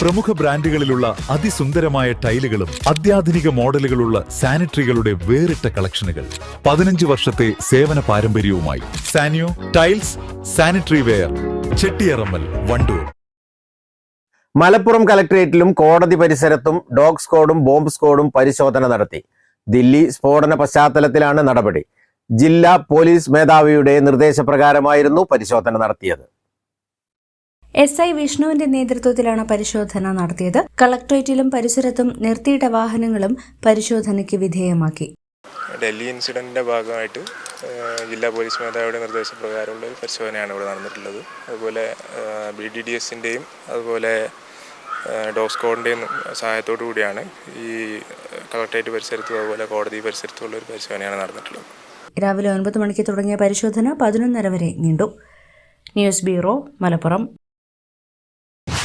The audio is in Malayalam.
പ്രമുഖ ബ്രാൻഡുകളിലുള്ള അതിസുന്ദരമായ ടൈലുകളും അത്യാധുനിക മോഡലുകളുള്ള സാനിറ്ററികളുടെ വേറിട്ട കളക്ഷനുകൾ. പതിനഞ്ച് വർഷത്തെ സേവന പാരമ്പര്യവുമായി Saniyo tiles sanitary ware Chettiyarammal Vandoor. Malappuram കലക്ട്രേറ്റിലും കോടതി പരിസരത്തും ഡോഗ് സ്ക്വാഡും ബോംബ് സ്ക്വാഡും പരിശോധന നടത്തി. ദില്ലി സ്ഫോടന പശ്ചാത്തലത്തിലാണ് നടപടി. ജില്ലാ പോലീസ് മേധാവിയുടെ നിർദ്ദേശപ്രകാരമായിരുന്നു പരിശോധന നടത്തിയത്. എസ് ഐ വിഷ്ണുവിന്റെ നേതൃത്വത്തിലാണ് പരിശോധന നടത്തിയത്. കളക്ട്രേറ്റിലും പരിസരത്തും നിർത്തിയിട്ട വാഹനങ്ങളും പരിശോധനയ്ക്ക് വിധേയമാക്കി. ഡൽഹി ഇൻസിഡന്റിന്റെ ഭാഗമായിട്ട് ജില്ലാ പോലീസ് മേധാവിയുടെ നിർദ്ദേശപ്രകാരമുള്ള ഒരു പരിശോധനയാണ് ഇവിടെ നടന്നിട്ടുള്ളത്. അതുപോലെ ബി ഡി ഡി എസിന്റെയും അതുപോലെ ഡോഗ് സ്ക്വാഡിന്റെയും സഹായത്തോടു കൂടിയാണ് ഈ കളക്ടറേറ്റ് പരിസരത്തും അതുപോലെ കോടതി പരിസരത്തുമുള്ള ഒരു പരിശോധനയാണ് നടന്നിട്ടുള്ളത്. രാവിലെ ഒൻപത് മണിക്ക് തുടങ്ങിയ പരിശോധന പതിനൊന്നര വരെ നീണ്ടു. News bureau Malappuram.